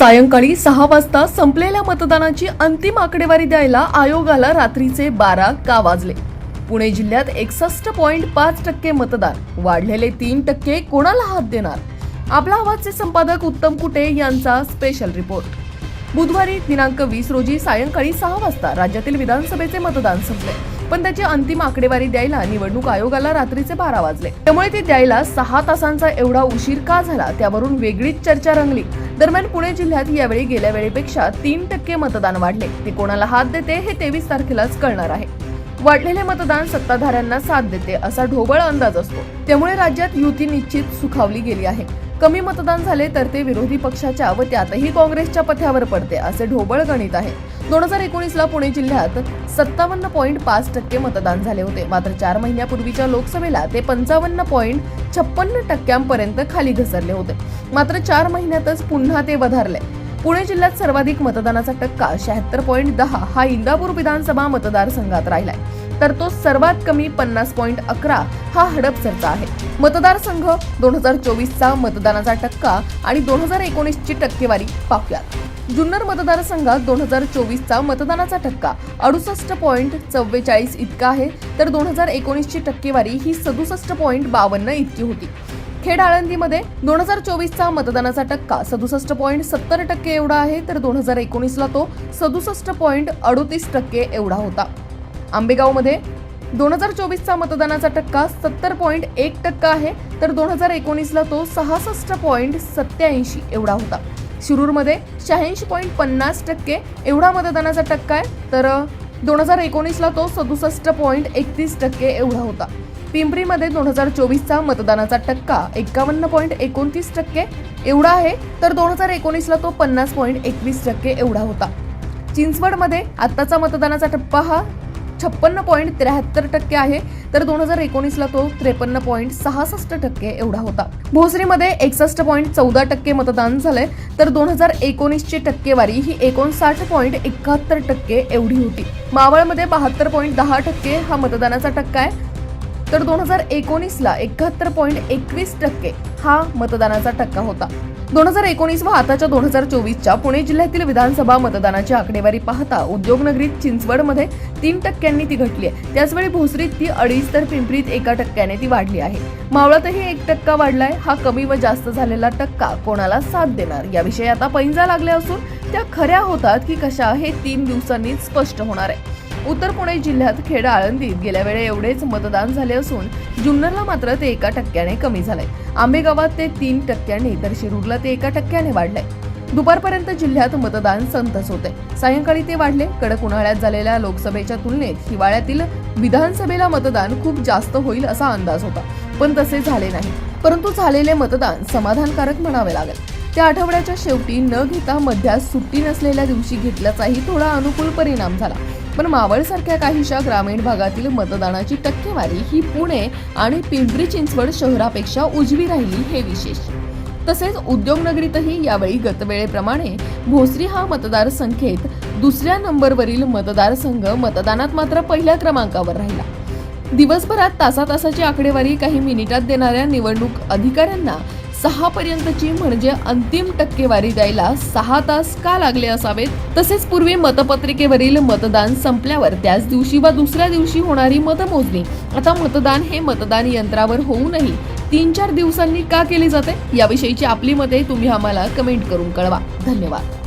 सायंकाळी सहा वाजता संपलेल्या मतदानाची अंतिम आकडेवारी द्यायला आयोगाला रात्रीचे बारा का वाजले? पुणे जिल्ह्यात एकसष्ट पॉईंट पाच टक्के मतदान वाढलेले तीन टक्के कोणाला हात देणार? आपला आवाजचे संपादक उत्तम कुटे यांचा स्पेशल रिपोर्ट बुधवारी दिनांक वीस रोजी सायंकाळी सहा वाजता राज्यातील विधानसभेचे मतदान संपले. पण त्याची अंतिम आकडेवारी द्यायला निवडणूक आयोगाला रात्रीचे बारा वाजले. त्यामुळे ते द्यायला सहा तासांचा एवढा उशीर का झाला? त्यावरून वेगळीच चर्चा रंगली. दरम्यान पुणे जिल्ह्यात यावेळी गेल्या वेळेपेक्षा तीन टक्के मतदान वाढले. ते कोणाला हात देते हे तेवीस तारखेलाच कळणार आहे. वाढलेले मतदान सत्ताधाऱ्यांना साथ देते असा ढोबळ अंदाज असतो. त्यामुळे राज्यात युती निश्चित सुखावली गेली आहे. कमी मतदान झाले तर ते विरोधी पक्षाच्या व त्यातही काँग्रेसच्या पथ्यावर पडते असे ढोबळ गणित आहे. दोन हजार एकोणीसला पुणे जिल्ह्यात सत्तावन्न पॉईंट पाच टक्के मतदान झाले होते. मात्र चार महिन्यापूर्वीच्या लोकसभेला ते पंचावन्न पॉईंट छप्पन्न टक्क्यांपर्यंत खाली घसरले होते. मात्र चार महिन्यातच पुन्हा ते वधारले. पुणे जिल्ह्यात सर्वाधिक मतदानाचा टक्का शहात्तर पॉईंट दहा हा इंदापूर विधानसभा मतदारसंघात राहिलाय. तर तो सर्वात कमी पन्नास पॉईंट अकरा हा हडपसरचा आहे. मतदारसंघ दोन हजार चोवीसचा मतदानाचा टक्का आणि दोन हजार एकोणीसची टक्केवारी पाहूयात. जुन्नर मतदारसंघात दोन हजार चोवीसचा मतदानाचा टक्का अडुसष्ट पॉईंट चव्वेचाळीस इतका आहे तर दोन हजार एकोणीसची टक्केवारी ही सदुसष्ट पॉईंट बावन्न इतकी होती. खेड आळंदीमध्ये दोन हजार चोवीसचा मतदानाचा टक्का सदुसष्ट पॉईंट सत्तर टक्के एवढा आहे तर दोन हजार एकोणीसला तो सदुसष्ट पॉईंट अडोतीस टक्के एवढा होता. आंबेगावमध्ये दोन हजार चोवीसचा मतदानाचा टक्का सत्तर पॉईंट एक टक्का आहे. तर दोन हजार एकोणीसला तो सहासष्ट पॉईंट सत्याऐंशी एवढा होता. शिरूरमध्ये शहाऐंशी पॉईंट पन्नास टक्के एवढा मतदानाचा टक्का आहे. तर दोन हजार एकोणीसला तो सदुसष्ट पॉईंट एकतीस टक्के एवढा होता. पिंपरीमध्ये दोन हजार चोवीसचा मतदानाचा टक्का एकावन्न पॉईंट एकोणतीस टक्के एवढा आहे. तर दोन हजार एकोणीसला तो पन्नास पॉईंट एकवीस टक्के एवढा होता. चिंचवडमध्ये आत्ताचा मतदानाचा टप्पा हा छप्पन्न पॉईंट त्र्याहत्तर टक्के आहे. तर दोन हजार एकोणीसला तो त्रेपन्न पॉईंट सहासष्ट टक्के एवढा होता. भोसरीमध्ये एकसष्ट पॉईंट चौदा टक्के मतदान झालंय. तर दोन हजार एकोणीसची टक्केवारी ही एकोणसाठ पॉईंट एकाहत्तर टक्के एवढी होती. मावळमध्ये बहात्तर पॉईंट दहा टक्के हा मतदानाचा टक्का आहे. तर दोन हजार एकोणीसला एकाहत्तर पॉईंट एकवीस टक्के हा मतदानाचा टक्का होता. दोन हजार एकोणीस व आताच्या दोन हजार चोवीसच्या पुणे जिल्ह्यातील विधानसभा मतदानाची आकडेवारी पाहता उद्योगनगरीत चिंचवडमध्ये तीन टक्क्यांनी ती घटली आहे. त्याचवेळी भोसरीत ती अडीच तर पिंपरीत एका टक्क्याने ती वाढली आहे. मावळातही एक टक्का वाढलाय. हा कमी व जास्त झालेला टक्का कोणाला साथ देणार? याविषयी आता पैंजा लागले असून त्या खऱ्या होतात की कशा हे तीन दिवसांनीच स्पष्ट होणार आहे. उत्तर पुणे जिल्ह्यात खेड आळंदीत गेल्या वेळे एवढेच मतदान झाले असून जुन्नरला मात्र ते एका टक्क्याने कमी झालंय. आंबेगावात ते तीन टक्क्यांनी तर शिरूरला ते एका टक्क्याने वाढलंय. दुपारपर्यंत जिल्ह्यात मतदान संतच होते. सायंकाळी ते वाढले. कडक उन्हाळ्यात झालेल्या लोकसभेच्या तुलनेत हिवाळ्यातील विधानसभेला मतदान खूप जास्त होईल असा अंदाज होता. पण तसे झाले नाही. परंतु झालेले मतदान समाधानकारक म्हणावे लागेल. त्या आठवड्याच्या शेवटी न घेता मध्यात सुट्टी नसलेल्या दिवशी घेतल्याचाही थोडा अनुकूल परिणाम झाला. पण मावळसारख्या काहीशा ग्रामीण भागातील मतदानाची टक्केवारी ही पुणे आणि पिंपरी चिंचवड शहरापेक्षा उजवी राहिली हे विशेष. तसेच उद्योगनगरीतही यावेळी गतवेळेप्रमाणे भोसरी हा मतदारसंख्येत दुसऱ्या नंबरवरील मतदारसंघ मतदानात मात्र पहिल्या क्रमांकावर राहिला. दिवसभरात तासा तासाची आकडेवारी काही मिनिटात देणाऱ्या निवडणूक अधिकाऱ्यांना सहा पर्यंतची म्हणजे अंतिम टक्केवारी द्यायला सहा तास का लागले असावेत? तसेच पूर्वी मतपत्रिकेवरील मतदान संपल्यावर त्याच दिवशी वा दुसऱ्या दिवशी होणारी मतमोजणी. आता मतदान हे मतदान यंत्रावर होऊनही तीन चार दिवसांनी का केली जाते? याविषयीची आपली मते तुम्ही आम्हाला कमेंट करून कळवा. धन्यवाद.